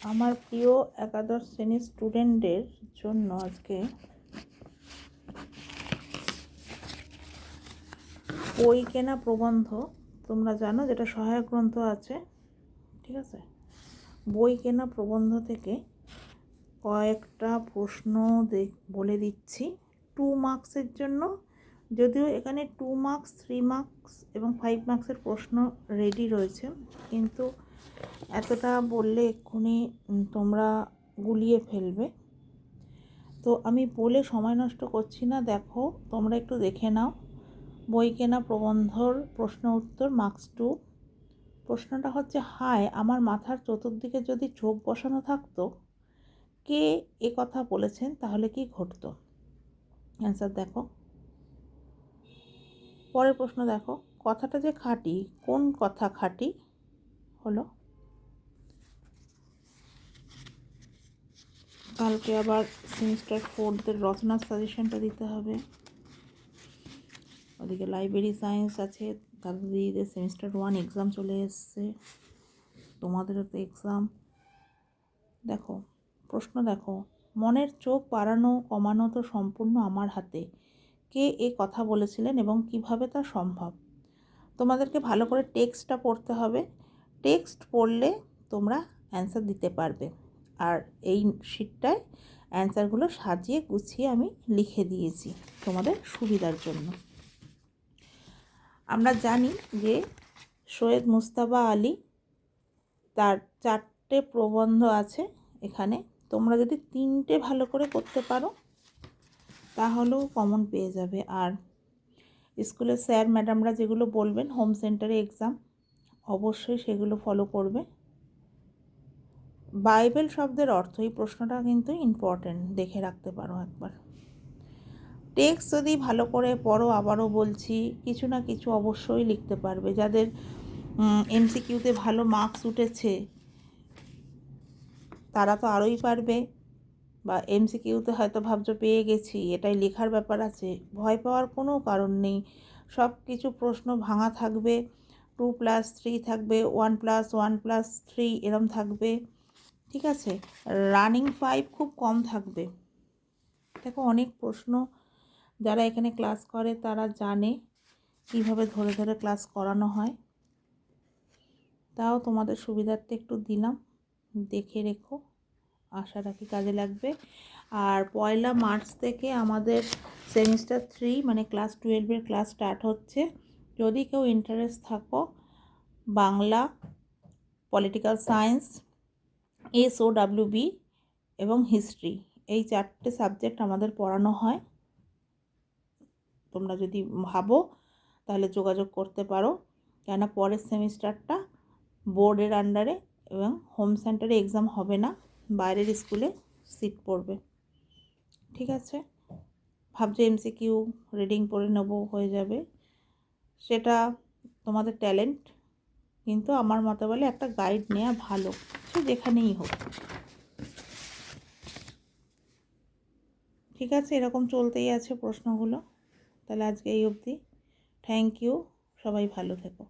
আমার প্রিয় একাদশ শ্রেণির স্টুডেন্টদের জন্য আজকে বই কেনা প্রবন্ধ, তোমরা জানো যেটা সহায়ক গ্রন্থ আছে, ঠিক আছে? বই কেনা প্রবন্ধ থেকে কয়েকটা প্রশ্ন বলে দিচ্ছি। টু মার্কসের জন্য যদিও এখানে টু মার্কস থ্রি মার্কস এবং ফাইভ মার্কসের প্রশ্ন রেডি রয়েছে, কিন্তু এতটা বললে এক্ষুনি তোমরা গুলিয়ে ফেলবে। তো আমি বলে সময় নষ্ট করছি না, দেখো, তোমরা একটু দেখে নাও। বই কেনা প্রবন্ধর প্রশ্ন উত্তর মার্কস টু প্রশ্নটা হচ্ছে, হায়, আমার মাথার চতুর্দিকে যদি চোখ বসানো থাকতো, কে এ কথা বলেছেন, তাহলে কি ঘটতো? অ্যান্সার দেখো। পরের প্রশ্ন দেখো, কথাটা যে খাঁটি, কোন কথা খাঁটি? হলো, কালকে আবার সেমিস্টার ফোরদের রচনার সাজেশনটা দিতে হবে। ওদিকে লাইব্রেরি সায়েন্স আছে তাদের সেমিস্টার ওয়ান এক্সাম চলে এসছে, তোমাদেরও তো এক্সাম দেখো, প্রশ্ন দেখো, মনের চোখ বাড়ানো কমানো তো সম্পূর্ণ আমার হাতে। কে এ কথা বলেছিলেন এবং কীভাবে তা সম্ভব? তোমাদেরকে ভালো করে টেক্সটটা পড়তে হবে। টেক্সট পড়লে তোমরা অ্যান্সার দিতে পারবে। আর এই শিটটায় অ্যান্সারগুলো সাজিয়ে গুছিয়ে আমি লিখে দিয়েছি তোমাদের সুবিধার জন্য। আমরা জানি যে সৈয়দ মুস্তাবা আলী তার চারটে প্রবন্ধ আছে এখানে। তোমরা যদি তিনটে ভালো করে করতে পারো তাহলেও কমন পেয়ে যাবে। আর স্কুলের স্যার ম্যাডামরা যেগুলো বলবেন হোম সেন্টারে এক্সাম অবশ্যই সেগুলো ফলো করবে। বাইবেল শব্দের অর্থ এই প্রশ্নটা কিন্তু ইম্পর্টেন্ট দেখে রাখতে পারো একবার। টেক্সট যদি ভালো করে পড়ো, আবারও বলছি, কিছু না কিছু অবশ্যই লিখতে পারবে। যাদের এমসিকিউতে ভালো মার্কস উঠেছে, তারা তো আরোই পারবে। বা এমসিকিউতে হয়তো ভাবছ পেয়ে গেছি, এটাই লেখার ব্যাপার আছে, ভয় পাওয়ার কোনো কারণ নেই। সব কিছু প্রশ্ন ভাঙা থাকবে টু প্লাস থ্রি থাকবে one plus one plus three এরম থাকবে, ঠিক আছে? রানিং ফাইভ খুব কম থাকবে। দেখো অনেক প্রশ্ন যারা এখানে ক্লাস করে তারা জানে কীভাবে ধরে ধরে ক্লাস করানো হয়। তাও তোমাদের সুবিধার্থে একটু দিলাম, দেখে রেখো। আশা রাখি কাজে লাগবে। আর পয়লা মার্চ থেকে আমাদের সেমিস্টার থ্রি মানে ক্লাস টুয়েলভের ক্লাস স্টার্ট হচ্ছে। যদি কেউ ইন্টারেস্ট থাকো, Bangla political science S O B এবং হিস্ট্রি এই চারটে সাবজেক্ট আমাদের পড়ানো হয়। তোমরা যদি ভাবো, তাহলে যোগাযোগ করতে পারো। কেননা পরের সেমিস্টারটা বোর্ডের আন্ডারে এবং হোম সেন্টারে এক্সাম হবে না। বাইরের স্কুলে সিট পড়বে। ঠিক আছে? ভাবছে ভাবছ এমসিকিউ রিডিং পড়ে নেব, হয়ে যাবে। সেটা তোমাদের ট্যালেন্ট কিন্তু আমার মতে বলে একটা গাইড নেওয়া ভালো, সে যেখানেই হোক। ঠিক আছে? এরকম চলতেই আছে প্রশ্নগুলো। তাহলে আজকে এই অবধি। থ্যাংক ইউ সবাই ভালো থেকো।